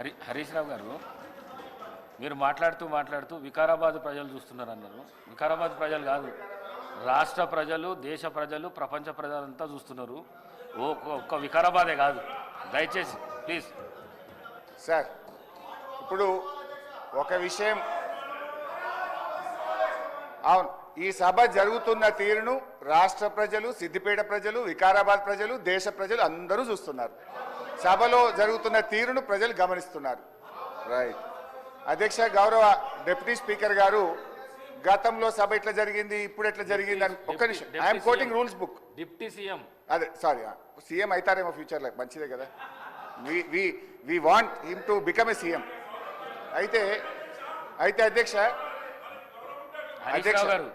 హరి హరీష్ రావు గారు మీరు మాట్లాడుతూ మాట్లాడుతూ వికారాబాద్ ప్రజలు చూస్తున్నారు అన్నారు వికారాబాద్ ప్రజలు కాదు రాష్ట్ర ప్రజలు దేశ ప్రజలు ప్రపంచ ప్రజలంతా చూస్తున్నారు. ఒక్క వికారాబాదే కాదు. దయచేసి ప్లీజ్. సార్ ఇప్పుడు ఒక విషయం. అవును ఈ సభ జరుగుతున్న తీరును రాష్ట్ర ప్రజలు సిద్దిపేట ప్రజలు వికారాబాద్ ప్రజలు దేశ ప్రజలు అందరూ చూస్తున్నారు. సభలో జరుగుతున్న తీరును ప్రజలు గమనిస్తున్నారు. రైట్ అధ్యక్ష గౌరవ డిప్యూటీ స్పీకర్ గారు గతంలో సభ ఎట్లా జరిగింది ఇప్పుడు ఎట్లా జరిగింది అని ఒక్క నిమిషం. I'm quoting. Rules book deputy CM అదే సారీ సీఎం అవుతారేమో ఫ్యూచర్లో మంచిదే కదా. We we we want him to become a CM అయితే అయితే అధ్యక్ష అధ్యక్ష. గారు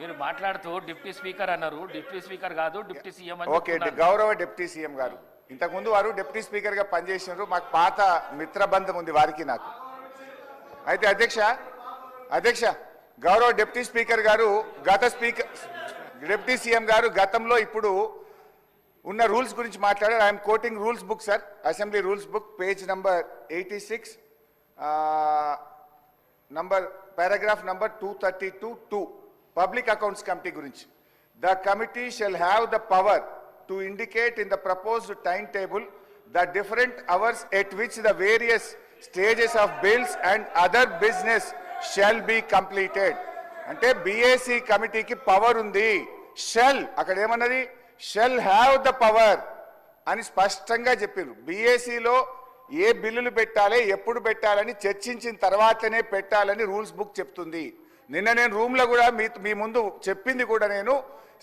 మీరు మాట్లాడుతూ డిప్టీ స్పీకర్ అన్నారు. డిప్టీ స్పీకర్ కాదు డిప్టీ సీఎం ఓకే. గౌరవ డిప్యూటీ సీఎం గారు. ఇంతకుముందు వారు డిప్యూటీ స్పీకర్గా పనిచేసినారు. మాకు పాత మిత్రబంధం ఉంది వారికి నాకు. అయితే అధ్యక్ష అధ్యక్ష గౌరవ డిప్యూటీ స్పీకర్ గారు గత స్పీకర్ డిప్యూటీ సీఎం గారు గతంలో ఇప్పుడు ఉన్న రూల్స్ గురించి మాట్లాడారు. I'm quoting rules book sir. Assembly rules book page number eighty six number paragraph number two thirty two two public accounts committee గురించి. The committee shall have the power to indicate in the proposed timetable table the different hours at which the various stages of bills and other business shall be completed అంటే BAC కమిటీకి power ఉంది. Shall అక్కడ ఏమన్నది? Shell have the power అని స్పష్టంగా చెప్పారు బీఏసీలో ఏ బిల్లులు పెట్టాలి ఎప్పుడు పెట్టాలని చర్చించిన తర్వాతనే పెట్టాలని రూల్స్ బుక్ చెప్తుంది. నిన్న నేను రూమ్లో కూడా మీ మీ ముందు చెప్పింది కూడా నేను.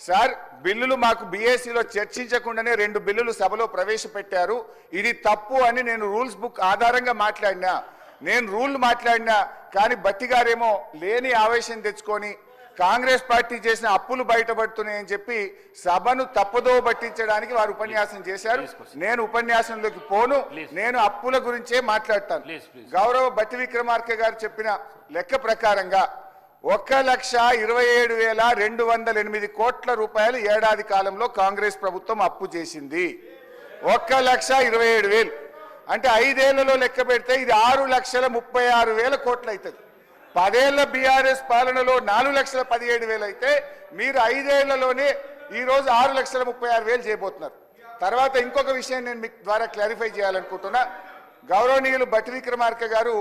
సార్ బిల్లులు మాకు బీఏసీలో చర్చించకుండానే రెండు బిల్లులు సభలో ప్రవేశపెట్టారు. ఇది తప్పు అని నేను రూల్స్ బుక్ ఆధారంగా మాట్లాడినా. నేను రూల్ మాట్లాడినా కానీ బట్టి గారేమో లేని ఆవేశం తెచ్చుకొని కాంగ్రెస్ పార్టీ చేసిన అప్పులు బయటపడుతున్నాయని చెప్పి సభను తప్పుదో పట్టించడానికి వారు ఉపన్యాసం చేశారు. నేను ఉపన్యాసంలోకి పోను. నేను అప్పుల గురించే మాట్లాడతాను. గౌరవ బట్టి విక్రమార్క గారు చెప్పిన లెక్క ప్రకారంగా ఒక్క లక్ష ఇరవై ఏడు వేల రెండు వందల ఎనిమిది కోట్ల రూపాయలు ఏడాది కాలంలో కాంగ్రెస్ ప్రభుత్వం అప్పు చేసింది. ఒక్క లక్ష ఇరవై ఏడు వేలు. అంటే ఐదేళ్ళలో లెక్క పెడితే ఇది ఆరు లక్షల ముప్పై ఆరు వేల కోట్లు అవుతుంది పదేళ్ళ బీఆర్ఎస్ పాలనలో నాలుగు లక్షల పదిహేడు వేలు అయితే మీరు ఐదేళ్ళలోనే ఈరోజు ఆరు లక్షల ముప్పై ఆరు వేలు చేయబోతున్నారు. తర్వాత ఇంకొక విషయం నేను మీ ద్వారా క్లారిఫై చేయాలనుకుంటున్నా. గౌరవనీయులు బట్టి విక్రమార్క గారు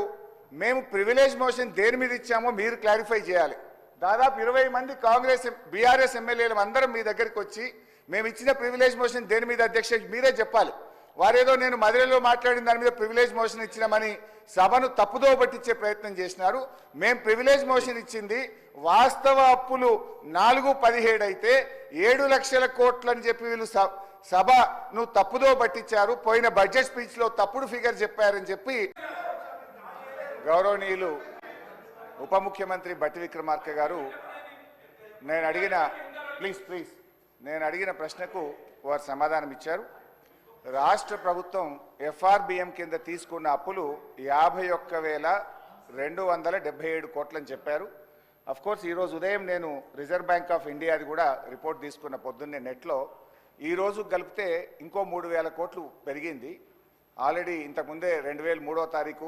మేము ప్రివిలేజ్ మోషన్ దేని మీద ఇచ్చామో మీరు క్లారిఫై చేయాలి. దాదాపు ఇరవై మంది కాంగ్రెస్ బీఆర్ఎస్ ఎమ్మెల్యేలు అందరం మీ దగ్గరికి వచ్చి మేము ఇచ్చిన ప్రివిలేజ్ మోషన్ దేని మీద అధ్యక్ష మీరే చెప్పాలి. వారేదో నేను మధురలో మాట్లాడిన దాని మీద ప్రివిలేజ్ మోషన్ ఇచ్చినామని సభను తప్పుదో పట్టించే ప్రయత్నం చేసినారు. మేము ప్రివిలేజ్ మోషన్ ఇచ్చింది వాస్తవ అప్పులు నాలుగు పదిహేడు అయితే ఏడు లక్షల కోట్లని చెప్పి వీళ్ళు స- సభను తప్పుదో పట్టించారు. పోయిన బడ్జెట్ స్పీచ్లో తప్పుడు ఫిగర్ చెప్పారని చెప్పి గౌరవనీయులు ఉప ముఖ్యమంత్రి బట్టి విక్రమార్క గారు నేను అడిగిన ప్లీజ్ ప్లీజ్ నేను అడిగిన ప్రశ్నకు వారు సమాధానం ఇచ్చారు. రాష్ట్ర ప్రభుత్వం ఎఫ్ఆర్బిఎం కింద తీసుకున్న అప్పులు యాభై ఒక్క వేల రెండు వందల డెబ్బై ఏడు కోట్లని చెప్పారు. అఫ్కోర్స్ ఈరోజు ఉదయం నేను రిజర్వ్ బ్యాంక్ ఆఫ్ ఇండియాది కూడా రిపోర్ట్ తీసుకున్న పొద్దున్నే నెట్లో ఈరోజు కలిపితే ఇంకో మూడు వేల కోట్లు పెరిగింది. ఆల్రెడీ ఇంతకుముందే రెండు వేల మూడో తారీఖు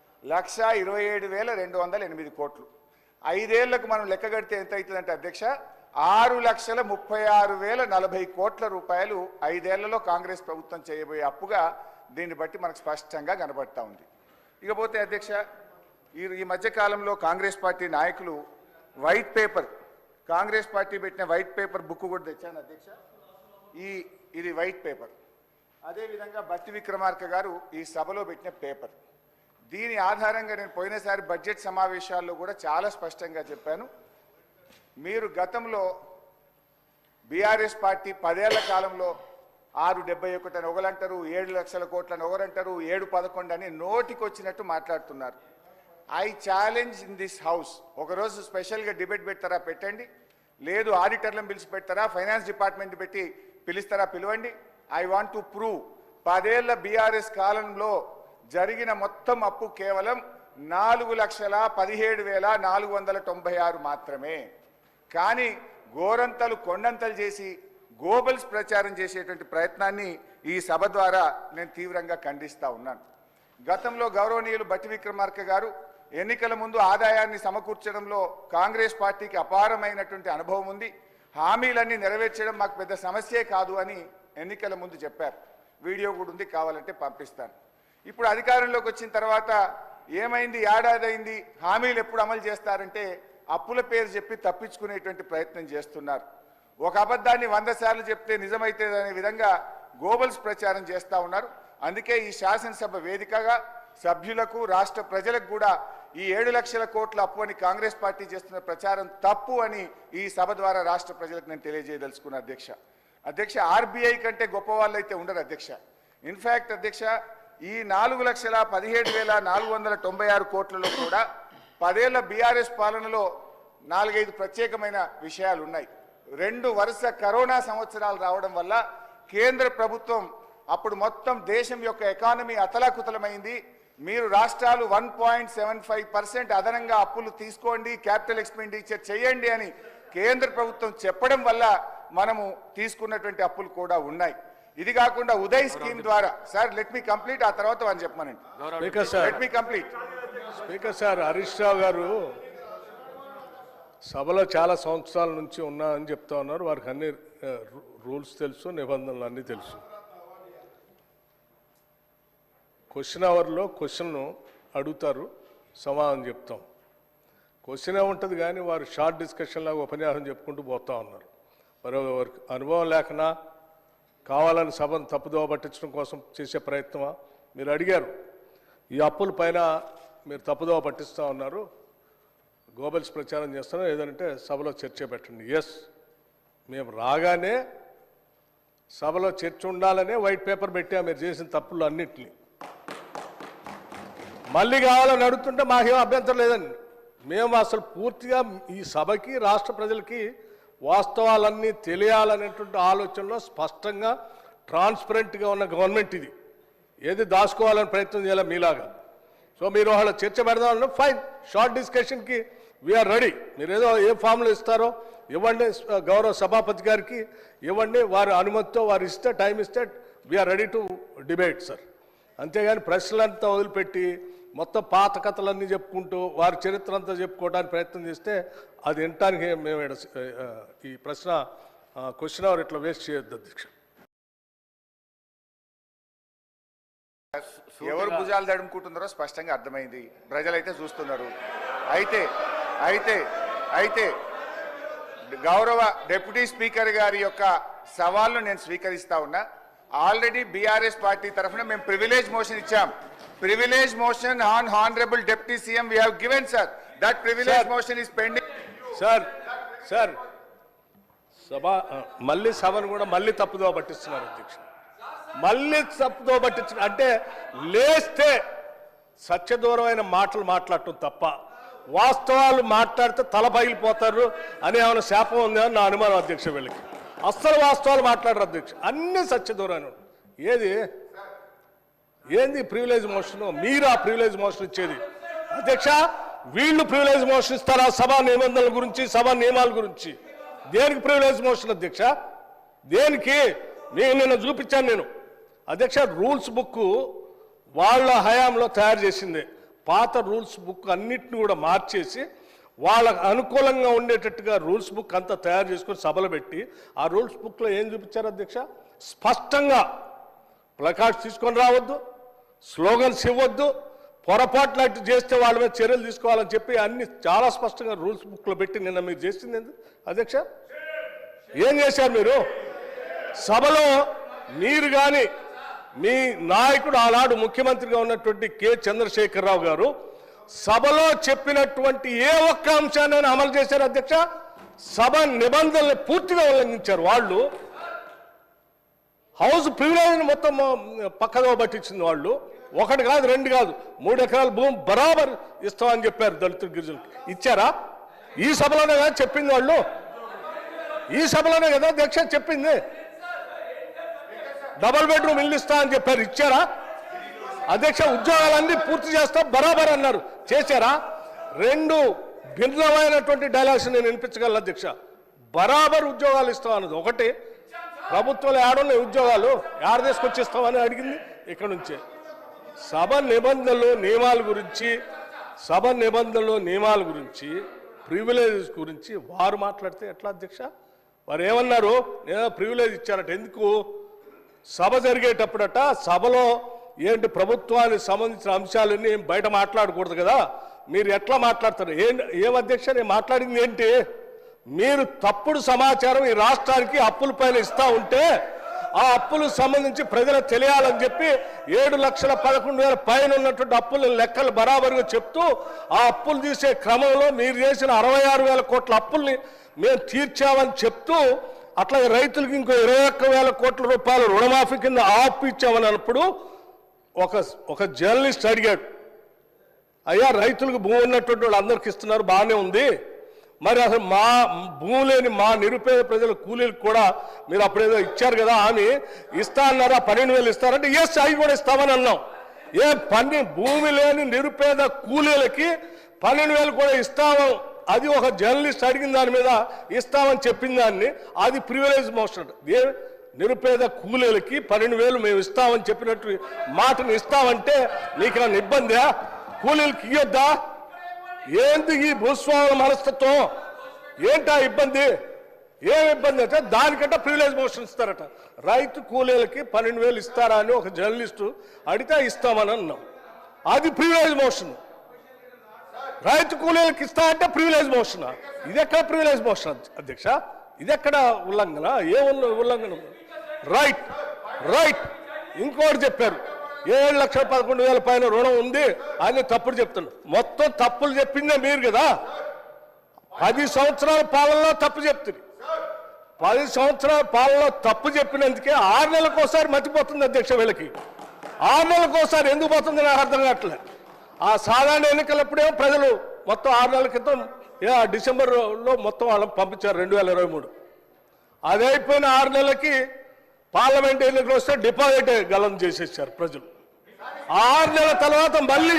లక్ష ఇరవై ఏడు వేల రెండు వందల ఎనిమిది కోట్లు. ఐదేళ్ళకు మనం లెక్క కడితే ఎంత అవుతుందంటే అధ్యక్ష ఆరు లక్షల ముప్పై ఆరు వేల నలభై కోట్ల రూపాయలు ఐదేళ్ళలో కాంగ్రెస్ ప్రభుత్వం చేయబోయే అప్పుగా దీన్ని బట్టి మనకు స్పష్టంగా కనబడతా ఉంది. ఇకపోతే అధ్యక్ష ఈ ఈ మధ్యకాలంలో కాంగ్రెస్ పార్టీ నాయకులు వైట్ పేపర్ కాంగ్రెస్ పార్టీ పెట్టిన వైట్ పేపర్ బుక్ కూడా తెచ్చాను అధ్యక్ష. ఈ ఇది వైట్ పేపర్. అదేవిధంగా బట్టి విక్రమార్క గారు ఈ సభలో పెట్టిన పేపర్. దీని ఆధారంగా నేను పోయినసారి బడ్జెట్ సమావేశాల్లో కూడా చాలా స్పష్టంగా చెప్పాను. మీరు గతంలో బీఆర్ఎస్ పార్టీ పదేళ్ళ కాలంలో ఆరు డెబ్బై ఒకటి అని ఒకలంటారు ఏడు లక్షల కోట్లని ఒకరంటారు ఏడు పదకొండు అని నోటికి వచ్చినట్టు మాట్లాడుతున్నారు. I challenge in this house. ఒకరోజు స్పెషల్గా డిబేట్ పెడతారా పెట్టండి. లేదు ఆడిటర్లను పిలిచి పెడతారా ఫైనాన్స్ డిపార్ట్మెంట్ పెట్టి పిలుస్తారా పిలవండి. I want to prove. పదేళ్ళ బీఆర్ఎస్ కాలంలో జరిగిన మొత్తం అప్పు కేవలం నాలుగు లక్షల పదిహేడు వేల నాలుగు వందల తొంభై ఆరు మాత్రమే. కానీ గోరంతలు కొండంతలు చేసి గోబల్స్ ప్రచారం చేసేటువంటి ప్రయత్నాన్ని ఈ సభ ద్వారా నేను తీవ్రంగా ఖండిస్తా ఉన్నాను. గతంలో గౌరవనీయులు బట్టి విక్రమార్క గారు ఎన్నికల ముందు ఆదాయాన్ని సమకూర్చడంలో కాంగ్రెస్ పార్టీకి అపారమైనటువంటి అనుభవం ఉంది. హామీలన్నీ నెరవేర్చడం మాకు పెద్ద సమస్యే కాదు అని ఎన్నికల ముందు చెప్పారు. వీడియో కూడా ఉంది కావాలంటే పంపిస్తాను. ఇప్పుడు అధికారంలోకి వచ్చిన తర్వాత ఏమైంది ఏడాది అయింది హామీలు ఎప్పుడు అమలు చేస్తారంటే అప్పుల పేరు చెప్పి తప్పించుకునేటువంటి ప్రయత్నం చేస్తున్నారు. ఒక అబద్ధాన్ని వంద సార్లు చెప్తే నిజమైతే అనే విధంగా గోబల్స్ ప్రచారం చేస్తా ఉన్నారు. అందుకే ఈ శాసనసభ వేదికగా సభ్యులకు రాష్ట్ర ప్రజలకు కూడా ఈ ఏడు లక్షల కోట్ల అప్పు అని కాంగ్రెస్ పార్టీ చేస్తున్న ప్రచారం తప్పు అని ఈ సభ ద్వారా రాష్ట్ర ప్రజలకు నేను తెలియజేయదలుచుకున్న అధ్యక్ష. అధ్యక్ష ఆర్బీఐ కంటే గొప్ప వాళ్ళు అయితే ఉండరు అధ్యక్ష. ఇన్ఫాక్ట్ అధ్యక్ష ఈ నాలుగు లక్షల పదిహేడు వేల నాలుగు వందల తొంభై ఆరు కోట్లలో కూడా పదేళ్ళ బీఆర్ఎస్ పాలనలో నాలుగైదు ప్రత్యేకమైన విషయాలు ఉన్నాయి. రెండు వరుస కరోనా సంవత్సరాలు రావడం వల్ల కేంద్ర ప్రభుత్వం అప్పుడు మొత్తం దేశం యొక్క ఎకానమీ అతలాకుతలమైంది. మీరు రాష్ట్రాలు one point seven five percent అదనంగా అప్పులు తీసుకోండి క్యాపిటల్ ఎక్స్పెండిచర్ చేయండి అని కేంద్ర ప్రభుత్వం చెప్పడం వల్ల మనము తీసుకున్నటువంటి అప్పులు కూడా ఉన్నాయి. ఇది కాకుండా ఉదయ్ స్కీమ్ ద్వారా. సార్ లెట్ మీ కంప్లీట్ ఆ తర్వాత అని చెప్పమనండి. Speaker sir. Let me complete speaker sir Harish Rao గారు సభలో చాలా సంవత్సరాల నుంచి ఉన్నా అని చెప్తా ఉన్నారు. వారికి అన్ని రూల్స్ తెలుసు నిబంధనలు అన్నీ తెలుసు. క్వశ్చన్ అవర్లో క్వశ్చన్ అడుగుతారు సమాధానం చెప్తాం. క్వశ్చన్ ఉంటుంది కానీ వారు షార్ట్ డిస్కషన్ లాగా ఉపన్యాసం చెప్పుకుంటూ పోతా ఉన్నారు. మరి వారికి అనుభవం లేకనా కావాలని సభను తప్పుదోవ పట్టించడం కోసం చేసే ప్రయత్నమా? మీరు అడిగారు. ఈ అప్పుల పైన మీరు తప్పుదోవ పట్టిస్తూ ఉన్నారు. గోబల్స్ ప్రచారం చేస్తున్నారు. ఏదంటే సభలో చర్చ పెట్టండి. ఎస్ మేము రాగానే సభలో చర్చ ఉండాలనే వైట్ పేపర్ పెట్టాము మీరు చేసిన తప్పులు అన్నింటినీ. మళ్ళీ కావాలని అడుగుతుంటే మాకేం అభ్యంతరం లేదండి. మేము అసలు పూర్తిగా ఈ సభకి రాష్ట్ర ప్రజలకి వాస్తవాలన్నీ తెలియాలనేటువంటి ఆలోచనలో స్పష్టంగా ట్రాన్స్పరెంట్గా ఉన్న గవర్నమెంట్ ఇది. ఏది దాచుకోవాలని ప్రయత్నం చేయాలి మీలాగా. సో మీరు వాళ్ళ చర్చ పెడదామన్నా ఫైన్ షార్ట్ డిస్కషన్కి వీఆర్ రెడీ మీరు ఏదో ఏ ఫామ్లో ఇస్తారో ఇవ్వండి గౌరవ సభాపతి గారికి ఇవ్వండి వారి అనుమతితో వారు ఇస్తే టైం ఇస్తే we are ready to debate sir అంతేగాని ప్రశ్నలంతా వదిలిపెట్టి మొత్తం పాత కథలన్నీ చెప్పుకుంటూ వారి చరిత్ర అంతా చెప్పుకోవడానికి ప్రయత్నం చేస్తే అది వినటానికి మేము ఈ ప్రశ్న క్వశ్చన్ అవర్ ఇట్లా వేస్ట్ చేయొద్దు అధ్యక్ష. ఎవరు భుజాలు తడుముకుంటున్నారో స్పష్టంగా అర్థమైంది. ప్రజలైతే చూస్తున్నారు. అయితే అయితే అయితే గౌరవ డెప్యూటీ స్పీకర్ గారి యొక్క సవాల్ను నేను స్వీకరిస్తా ఉన్నా. ఆల్రెడీ బీఆర్ఎస్ పార్టీ తరఫున మేము ప్రివిలేజ్ మోషన్ ఇచ్చాం. Privilege motion on honourable deputy CM we have given sir that privilege motion is pending sir sir సభ మళ్ళీ సభను కూడా మళ్ళీ తప్పుదో పట్టిస్తున్నారు అధ్యక్ష. మళ్ళీ తప్పుదో పట్టించిన అంటే లేస్తే సత్యదూరమైన మాటలు మాట్లాడటం తప్ప వాస్తవాలు మాట్లాడితే తల పగిలిపోతారు అని ఏమైనా శాపం ఉందా అని నా అనుమానం అధ్యక్ష వీళ్ళకి. అస్సలు వాస్తవాలు మాట్లాడరు అధ్యక్ష. అన్ని సత్యదూరాన్ని ఏది? ఏంది ప్రివిలేజ్ మోషన్ మీరు ఆ ప్రివిలేజ్ మోషన్ ఇచ్చేది. అధ్యక్ష వీళ్ళు ప్రివిలేజ్ మోషన్ ఇస్తారా? సభా నిబంధనల గురించి సభా నియమాల గురించి. దేనికి ప్రివిలేజ్ మోషన్ అధ్యక్ష? దేనికి? నేను నిన్న చూపించాను నేను. అధ్యక్ష రూల్స్ బుక్ వాళ్ళ హయాంలో తయారు చేసింది. పాత రూల్స్ బుక్ అన్నిటిని కూడా మార్చేసి వాళ్ళకు అనుకూలంగా ఉండేటట్టుగా రూల్స్ బుక్ అంతా తయారు చేసుకొని సభలు పెట్టి ఆ రూల్స్ బుక్లో ఏం చూపించారు అధ్యక్ష? స్పష్టంగా ప్లకార్డ్స్ తీసుకొని రావద్దు స్లోగన్స్ ఇవ్వద్దు పొరపాట్లు అటు చేస్తే వాళ్ళ మీద చర్యలు తీసుకోవాలని చెప్పి అన్ని చాలా స్పష్టంగా రూల్స్ బుక్లో పెట్టి నిన్న మీరు చేసింది ఎందుకు అధ్యక్ష? ఏం చేశారు మీరు? సభలో మీరు కానీ మీ నాయకుడు ఆనాడు ముఖ్యమంత్రిగా ఉన్నటువంటి కె చంద్రశేఖరరావు గారు సభలో చెప్పినటువంటి ఏ ఒక్క అంశాన్ని అమలు చేశారు అధ్యక్ష? సభ నిబంధనలు పూర్తిగా ఉల్లంఘించారు వాళ్ళు. హౌస్ ప్రివిలేజ్ మొత్తం పక్కదో పట్టించింది వాళ్ళు. ఒకటి కాదు రెండు కాదు మూడు ఎకరాల భూమి బరాబర్ ఇస్తామని చెప్పారు దళిత గిరిజనులకు ఇచ్చారా? ఈ సభలోనే కదా చెప్పింది వాళ్ళు. ఈ సభలోనే కదా దీక్ష చెప్పింది. డబల్ బెడ్రూమ్ ఇల్లు ఇస్తా అని చెప్పారు. ఇచ్చారా? అధ్యక్ష ఉద్యోగాలన్నీ పూర్తి చేస్తా బరాబర్ అన్నారు. చేశారా? రెండు భిన్నమైనటువంటి డైలాగ్స్ నేను వినిపించగలను అధ్యక్ష. బరాబర్ ఉద్యోగాలు ఇస్తాం అన్నది ఒకటి. ప్రభుత్వంలో ఏడున్నాయి ఉద్యోగాలు? ఏడ తీసుకొచ్చిస్తామని అడిగింది ఇక్కడ నుంచే. సభ నిబంధనలు నియమాల గురించి సభ నిబంధనలు నియమాల గురించి ప్రివిలేజెస్ గురించి వారు మాట్లాడితే ఎట్లా అధ్యక్ష? వారు ఏమన్నారు? నేను ప్రివిలేజ్ ఇచ్చారట. ఎందుకు? సభ జరిగేటప్పుడట సభలో ఏంటి ప్రభుత్వానికి సంబంధించిన అంశాలన్నీ బయట మాట్లాడకూడదు కదా? మీరు ఎట్లా మాట్లాడతారు? ఏం ఏం అధ్యక్ష నేను మాట్లాడింది ఏంటి? మీరు తప్పుడు సమాచారం ఈ రాష్ట్రానికి అప్పుల పైన ఇస్తా ఉంటే ఆ అప్పులకు సంబంధించి ప్రజలకు తెలియాలని చెప్పి ఏడు లక్షల పదకొండు వేల పైన ఉన్నటువంటి అప్పుల లెక్కలు బరాబరుగా చెప్తూ ఆ అప్పులు తీసే క్రమంలో మీరు చేసిన అరవై ఆరు వేల కోట్ల అప్పుల్ని మేము తీర్చామని చెప్తూ అట్లాగే రైతులకు ఇంకో ఇరవై ఒక్క వేల కోట్ల రూపాయలు రుణమాఫీ కింద ఆపు ఇచ్చామని అన్నప్పుడు ఒక ఒక జర్నలిస్ట్ అడిగాడు అయ్యా రైతులకు భూమి ఉన్నటువంటి వాళ్ళు అందరికి ఇస్తున్నారు బాగానే ఉంది. మరి అసలు మా భూమి లేని మా నిరుపేద ప్రజల కూలీలకు కూడా మీరు అప్పుడేదో ఇచ్చారు కదా అని ఇస్తా అన్నారా? పన్నెండు వేలు ఇస్తారంటే ఎస్ అవి కూడా ఇస్తామని అన్నాం. ఏ పని భూమి లేని నిరుపేద కూలీలకి పన్నెండు వేలు కూడా ఇస్తాము. అది ఒక జర్నలిస్ట్ అడిగిన దాని మీద ఇస్తామని చెప్పిన దాన్ని అది ప్రివిలేజ్ మోషన్. ఏ నిరుపేద కూలీలకి పన్నెండు వేలు మేము ఇస్తామని చెప్పినట్టు మాటను ఇస్తామంటే నీకు నన్ను ఇబ్బందా కూలీలకి ఇయ్యొద్దా? ఏంది ఈ భూస్వాముల మనస్తత్వం? ఏంటా ఇబ్బంది? ఏం ఇబ్బంది అంటే దానికంటే ప్రివిలేజ్ మోషన్ ఇస్తారట. రైతు కూలీలకి పన్నెండు వేలు ఇస్తారా అని ఒక జర్నలిస్టు అడిగితే ఇస్తామని అన్నాం. అది ప్రివిలేజ్ మోషన్ రైతు కూలీలకు ఇస్తా అంటే ప్రివిలేజ్ మోషన్ ఇది ఎక్కడ ప్రివిలేజ్ మోషన్ అధ్యక్ష? ఇది ఎక్కడ ఉల్లంఘన? ఏ ఉల్ల- ఉల్లంఘన? రైట్ రైట్ ఇంకోటి చెప్పారు. ఏడు లక్షల పదకొండు వేల పైన రుణం ఉంది అని తప్పుడు చెప్తున్నారు. మొత్తం తప్పులు చెప్పిందే మీరు కదా? పది సంవత్సరాల పాలనలో తప్పు చెప్తుంది. పది సంవత్సరాల పాలనలో తప్పు చెప్పినందుకే ఆరు నెలలకు ఒకసారి మర్చిపోతుంది అధ్యక్ష వీళ్ళకి. ఆరు నెలలకు ఒకసారి ఎందుకు పోతుంది నాకు అర్థం కావట్లేదు ఆ సాధారణ ఎన్నికలప్పుడేమో ప్రజలు మొత్తం ఆరు నెలల క్రితం ఆ డిసెంబర్లో మొత్తం వాళ్ళని పంపించారు రెండు వేల ఇరవై మూడు. అది అయిపోయిన ఆరు నెలలకి పార్లమెంట్ ఎన్నికలు వస్తే డిపాజిట్ గలం చేసేసారు ప్రజలు. ఆరు నెలల తర్వాత మళ్ళీ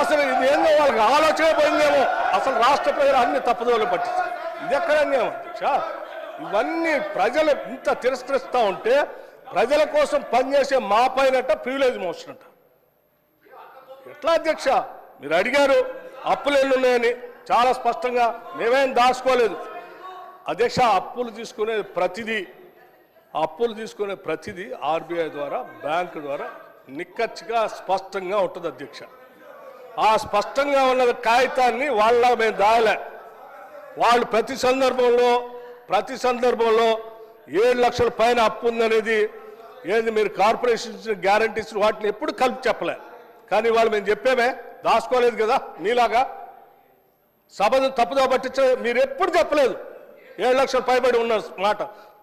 అసలు ఇది ఏందో వాళ్ళకి ఆలోచన పోయిందేమో. అసలు రాష్ట్ర ప్రజలు అన్ని తప్పుదోలు పట్టించారు. ఇది ఎక్కడ అన్యాయం అధ్యక్ష? ఇవన్నీ ప్రజలు ఇంత తిరస్కరిస్తూ ఉంటే ప్రజల కోసం పనిచేసే మా పైనట ప్రివిలేజ్ మోషన్ అంట ఎట్లా అధ్యక్ష? మీరు అడిగారు. అప్పులు ఎన్ని ఉన్నాయని చాలా స్పష్టంగా మేమేం దాచుకోలేదు. అధ్యక్ష అప్పులు తీసుకునే ప్రతిదీ అప్పులు తీసుకునే ప్రతిదీ ఆర్బీఐ ద్వారా బ్యాంకు ద్వారా నిక్కచ్చిగా స్పష్టంగా ఉంటుంది అధ్యక్ష. ఆ స్పష్టంగా ఉన్న కాగితాన్ని వాళ్ళ మేము దాయలే. వాళ్ళు ప్రతి సందర్భంలో ప్రతి సందర్భంలో ఏడు లక్షల పైన అప్పు ఉందనేది ఏది మీరు కార్పొరేషన్ గ్యారంటీస్ వాటిని ఎప్పుడు కలిపి చెప్పలే. కానీ వాళ్ళు మేము చెప్పేమే దాచుకోలేదు కదా నీలాగా సభను తప్పుదో పట్టించే మీరు ఎప్పుడు చెప్పలేదు. ఏడు లక్షల పైబడి ఉన్న మాట.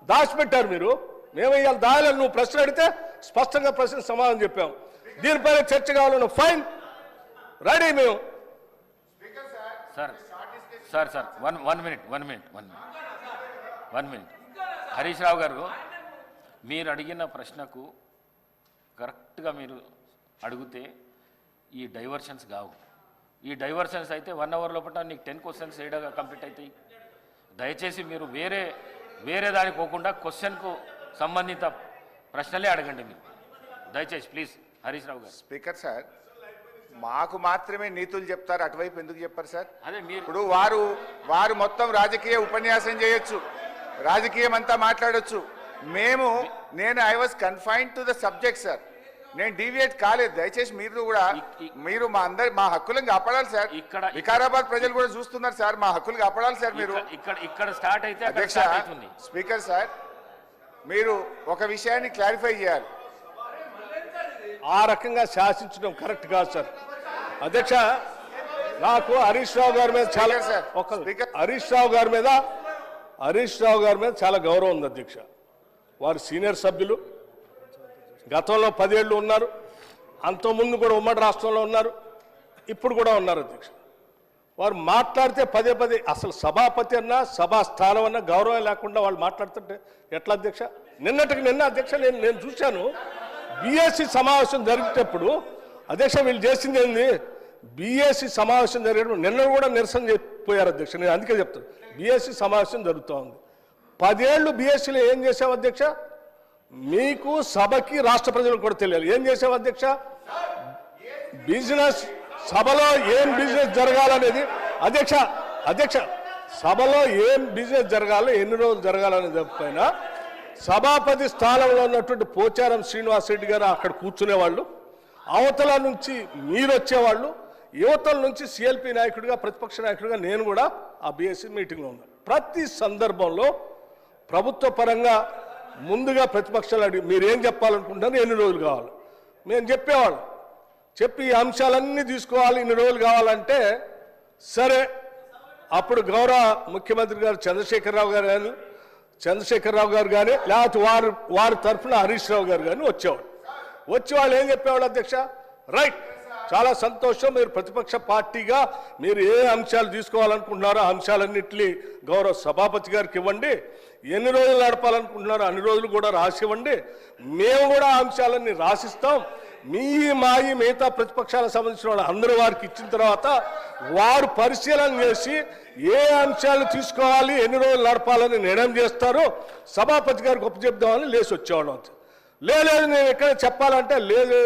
దాచిపెట్టారు మీరు. మేము ఇవాళ దాయాలని నువ్వు ప్రశ్న అడిగితే స్పష్టంగా ప్రశ్న సమాధానం చెప్పాం. దీనిపైన చర్చ కావాలన్న ఫైన్. రెడీ మేము. Sir sir sir one one minute one minute one minute one minute. Harish Rao గారు మీరు అడిగిన ప్రశ్నకు కరెక్ట్గా మీరు అడిగితే ఈ డైవర్షన్స్ కావు. ఈ డైవర్షన్స్ అయితే వన్ అవర్ లోపల నీకు టెన్ క్వశ్చన్స్ ఏడాగా కంప్లీట్ అవుతాయి. దయచేసి మీరు వేరే వేరే దానికి పోకుండా క్వశ్చన్కు సంబంధిత ప్రశ్నలే అడగండి మీరు. దయచేసి ప్లీజ్ హరీష్ రావు గారు. స్పీకర్ సార్ మాకు మాత్రమే నీతులు చెప్తారు అటువైపు ఎందుకు చెప్పారు సార్? అదే మీరు ఇప్పుడు వారు వారు మొత్తం రాజకీయ ఉపన్యాసం చేయొచ్చు రాజకీయం అంతా మాట్లాడొచ్చు. మేము నేను I was confined to the subject sir నేను డీవియేట్ కాలేదు. దయచేసి మీరు కూడా మీరు మా అందరి మా హక్కులను కాపాడాలి సార్. ఇక్కడ- వికారాబాద్ ప్రజలు కూడా చూస్తున్నారు సార్. మా హక్కులు కాపాడాలి సార్ మీరు. ఇక్కడ- ఇక్కడ స్టార్ట్ అయితే అక్కడ అధ్యక్ష స్టార్ట్ అవుతుంది. స్పీకర్ సార్ మీరు ఒక విషయాన్ని క్లారిఫై చేయాలి. ఆ రకంగా శాసించడం కరెక్ట్ కాదు సార్. అధ్యక్ష నాకు హరీష్ రావు గారి మీద చాలా సార్, ఒక. హరీష్ రావు గారి మీద హరీష్ రావు గారి మీద చాలా గౌరవం ఉంది అధ్యక్ష. వారు సీనియర్ సభ్యులు. గతంలో పదేళ్ళు ఉన్నారు. అంతకుముందు కూడా ఉమ్మడి రాష్ట్రంలో ఉన్నారు. ఇప్పుడు కూడా ఉన్నారు అధ్యక్ష. వారు మాట్లాడితే పదే పదే అసలు సభాపతి అన్నా సభా స్థానం అన్నా గౌరవం లేకుండా వాళ్ళు మాట్లాడుతుంటే ఎట్లా అధ్యక్ష? నిన్నటికి నిన్న అధ్యక్ష నేను నేను చూశాను. బీఎస్సీ సమావేశం జరిగేటప్పుడు అధ్యక్ష వీళ్ళు చేసింది ఏంది? బీఎస్సీ సమావేశం జరిగేటప్పుడు నిన్న కూడా నిరసన చెప్పిపోయారు అధ్యక్ష. నేను అందుకే చెప్తాను బీఎస్సీ సమావేశం జరుగుతూ ఉంది. పదేళ్ళు బీఎస్సీలో ఏం చేసావు అధ్యక్ష? మీకు సభకి రాష్ట్ర ప్రజలకు కూడా తెలియాలి. ఏం చేసావు అధ్యక్ష? బిజినెస్ సభలో ఏం బిజినెస్ జరగాలనేది అధ్యక్ష అధ్యక్ష సభలో ఏం బిజినెస్ జరగాలో ఎన్ని రోజులు జరగాలనేది పైన సభాపతి స్థానంలో ఉన్నటువంటి పోచారం శ్రీనివాస్ రెడ్డి గారు అక్కడ కూర్చునేవాళ్ళు. అవతల నుంచి మీరు వచ్చేవాళ్ళు. యువతల నుంచి సిఎల్పి నాయకుడిగా ప్రతిపక్ష నాయకుడిగా నేను కూడా ఆ బీఎస్సీ మీటింగ్లో ఉన్నాను ప్రతి సందర్భంలో ప్రభుత్వ పరంగా ముందుగా ప్రతిపక్షాలు అడిగి మీరేం ఏం చెప్పాలనుకుంటున్నారు? ఎన్ని రోజులు కావాలి? మేము చెప్పేవాళ్ళం. చెప్పి ఈ అంశాలన్నీ తీసుకోవాలి ఇన్ని రోజులు కావాలంటే సరే. అప్పుడు గౌరవ ముఖ్యమంత్రి గారు చంద్రశేఖరరావు గారు కానీ చంద్రశేఖరరావు గారు కానీ లేకపోతే వారు వారి తరఫున హరీష్ రావు గారు కానీ వచ్చేవాడు వచ్చి వాళ్ళు ఏం చెప్పేవాళ్ళు అధ్యక్ష? రైట్. చాలా సంతోషం. మీరు ప్రతిపక్ష పార్టీగా మీరు ఏ అంశాలు తీసుకోవాలనుకుంటున్నారో అంశాలన్నింటినీ గౌరవ సభాపతి గారికి ఇవ్వండి. ఎన్ని రోజులు నడపాలనుకుంటున్నారో అన్ని రోజులు కూడా రాసివ్వండి మేము కూడా అంశాలన్నీ రాసిస్తాం. మీ మాయి మిగతా ప్రతిపక్షాలకు సంబంధించిన వాళ్ళు అందరూ వారికి ఇచ్చిన తర్వాత వారు పరిశీలన చేసి ఏ అంశాలు తీసుకోవాలి ఎన్ని రోజులు నడపాలని నిర్ణయం చేస్తారో సభాపతి గారికి ఒప్పు చెప్దామని లేచి వచ్చేవాళ్ళం లేదు నేను ఎక్కడ చెప్పాలంటే లేదు.